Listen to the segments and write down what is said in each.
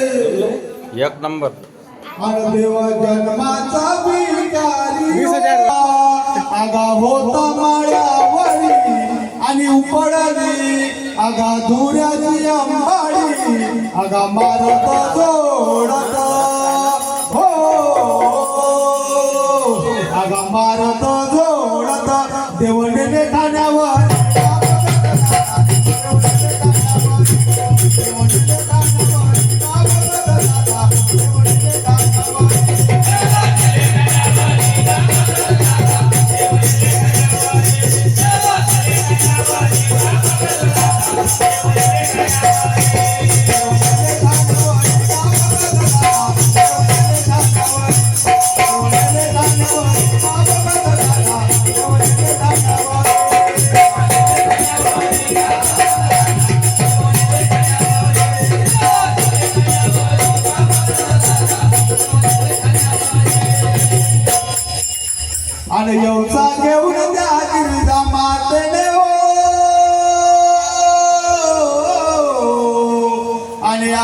एक नंबर. अरे देवा जन्माचा भिकारी आगा होता माळ्यावरी आणि उपडली. आगा धुऱ्याची अंबाडी. आगा मारत जोडत हो. आगा मारत जोडत देवंडे I know you're talking.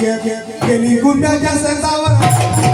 स्वार गे- गे-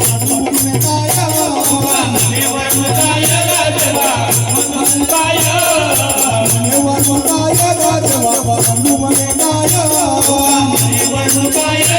Bye.